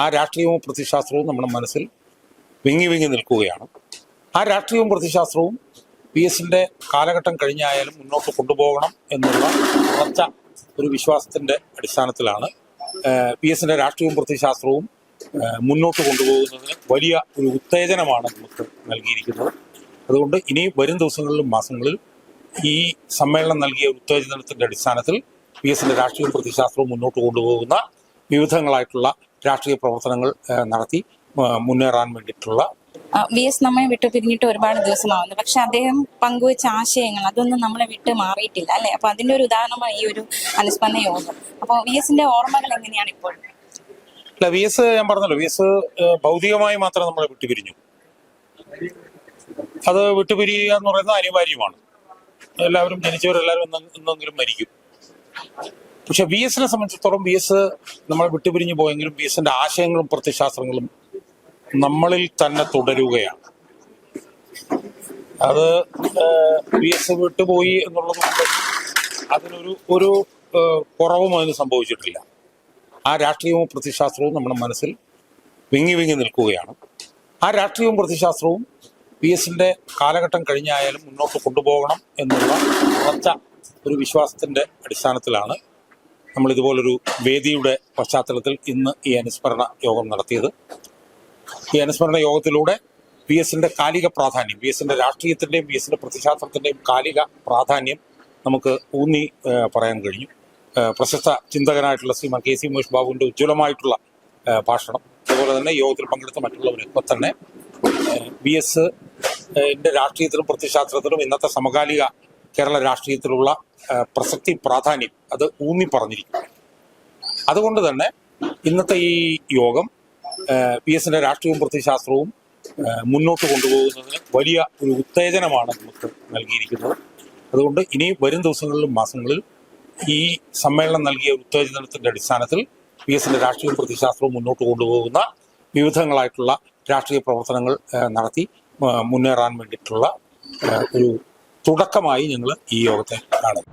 ആ രാഷ്ട്രീയവും പ്രതിശാസ്ത്രവും നമ്മുടെ മനസ്സിൽ വിങ്ങി വിങ്ങി നിൽക്കുകയാണ്. ആ രാഷ്ട്രീയവും പ്രതിശാസ്ത്രവും പി എസിന്റെ കാലഘട്ടം കഴിഞ്ഞായാലും മുന്നോട്ട് കൊണ്ടുപോകണം എന്നുള്ള ഉറച്ച ഒരു വിശ്വാസത്തിന്റെ അടിസ്ഥാനത്തിലാണ് പി എസിന്റെ രാഷ്ട്രീയവും പ്രതിശാസ്ത്രവും മുന്നോട്ട് കൊണ്ടുപോകുന്നതിന് വലിയ ഒരു ഉത്തേജനമാണ് നമുക്ക് നൽകിയിരിക്കുന്നത്. അതുകൊണ്ട് ഇനി വരും ദിവസങ്ങളിലും മാസങ്ങളിലും ഈ സമ്മേളനം നൽകിയ ഉത്തേജനത്തിന്റെ അടിസ്ഥാനത്തിൽ പി എസിന്റെ രാഷ്ട്രീയവും പ്രതിശാസ്ത്രവും മുന്നോട്ട് കൊണ്ടുപോകുന്ന വിവിധങ്ങളായിട്ടുള്ള രാഷ്ട്രീയ പ്രവർത്തനങ്ങൾ നടത്തി മുന്നേറാൻ വേണ്ടിയിട്ടുള്ള വി എസ് നമ്മെ വിട്ടു പിരിഞ്ഞിട്ട് ഒരുപാട് ദിവസമാവുന്നു. പക്ഷെ അദ്ദേഹം പങ്കുവച്ച ആശയങ്ങൾ അതൊന്നും നമ്മളെ വിട്ട് മാറിയിട്ടില്ല അല്ലെ? അപ്പൊ അതിന്റെ ഒരു ഉദാഹരണമാണ് ഈ ഒരു അനുസ്മരണ യോഗം. അപ്പൊ വി എസിന്റെ ഓർമ്മകൾ എങ്ങനെയാണ് ഇപ്പോൾ? അല്ല വി എസ് ഞാൻ പറഞ്ഞല്ലോ വി എസ് ഭൗതികമായി മാത്രം നമ്മളെ വിട്ടുപിരിഞ്ഞു അത് വിട്ടുപിരിയുക എന്ന് പറയുന്നത് അനിവാര്യമാണ്. എല്ലാവരും ജനിച്ചവരെല്ലാവരും എന്ന- എന്നെങ്കിലും മരിക്കും. പക്ഷെ വി എസിനെ സംബന്ധിച്ചിടത്തോളം വി എസ് നമ്മൾ വിട്ടുപിരിഞ്ഞു പോയെങ്കിലും വി എസിന്റെ ആശയങ്ങളും പ്രത്യശാസ്ത്രങ്ങളും നമ്മളിൽ തന്നെ തുടരുകയാണ്. അത് വി എസ് വിട്ടുപോയി എന്നുള്ളത് കൊണ്ട് അതിനൊരു ഒരു കുറവും അതിന് സംഭവിച്ചിട്ടില്ല. ആ രാഷ്ട്രീയവും പ്രത്യശാസ്ത്രവും നമ്മുടെ മനസ്സിൽ വിങ്ങി വിങ്ങി നിൽക്കുകയാണ്. ആ രാഷ്ട്രീയവും പ്രത്യശാസ്ത്രവും പി എസിന്റെ കാലഘട്ടം കഴിഞ്ഞായാലും മുന്നോട്ട് കൊണ്ടുപോകണം എന്നുള്ള ഉറച്ച ഒരു വിശ്വാസത്തിന്റെ അടിസ്ഥാനത്തിലാണ് നമ്മൾ ഇതുപോലൊരു വേദിയുടെ പശ്ചാത്തലത്തിൽ ഇന്ന് ഈ അനുസ്മരണ യോഗം നടത്തിയത്. ഈ അനുസ്മരണ യോഗത്തിലൂടെ പി എസിന്റെ കാലിക പ്രാധാന്യം പി എസിന്റെ രാഷ്ട്രീയത്തിന്റെയും പി എസിന്റെ പ്രതിശാസ്ത്രത്തിന്റെയും കാലിക പ്രാധാന്യം നമുക്ക് ഊന്നി പറയാൻ കഴിഞ്ഞു. പ്രശസ്ത ചിന്തകനായിട്ടുള്ള ശ്രീമാൻ കെ സി മോഷ് ബാബുവിന്റെ ഉജ്ജ്വലമായിട്ടുള്ള ഭാഷണം. അതുപോലെ തന്നെ യോഗത്തിൽ പങ്കെടുത്ത മറ്റുള്ളവരൊക്കെ തന്നെ ബി എസ് രാഷ്ട്രീയത്തിലും പ്രതിശാസ്ത്രത്തിലും ഇന്നത്തെ സമകാലിക കേരള രാഷ്ട്രീയത്തിലുള്ള പ്രസക്തി പ്രാധാന്യം അത് ഊന്നി പറഞ്ഞിരിക്കും അതുകൊണ്ട് തന്നെ ഇന്നത്തെ ഈ യോഗം പി എസിന്റെ രാഷ്ട്രീയവും പ്രത്യശാസ്ത്രവും മുന്നോട്ട് കൊണ്ടുപോകുന്നതിന് വലിയ ഒരു ഉത്തേജനമാണ് നമുക്ക് നൽകിയിരിക്കുന്നത്. അതുകൊണ്ട് ഇനി വരും ദിവസങ്ങളിലും മാസങ്ങളിൽ ഈ സമ്മേളനം നൽകിയ ഉത്തേജനത്തിന്റെ അടിസ്ഥാനത്തിൽ പി എസിന്റെ രാഷ്ട്രീയവും പ്രത്യശാസ്ത്രവും മുന്നോട്ട് കൊണ്ടുപോകുന്ന വിവിധങ്ങളായിട്ടുള്ള രാഷ്ട്രീയ പ്രവർത്തനങ്ങൾ നടത്തി മുന്നേറാൻ വേണ്ടിയിട്ടുള്ള ഒരു തുടക്കമായി ഞങ്ങൾ ഈ യോഗത്തെ കാണും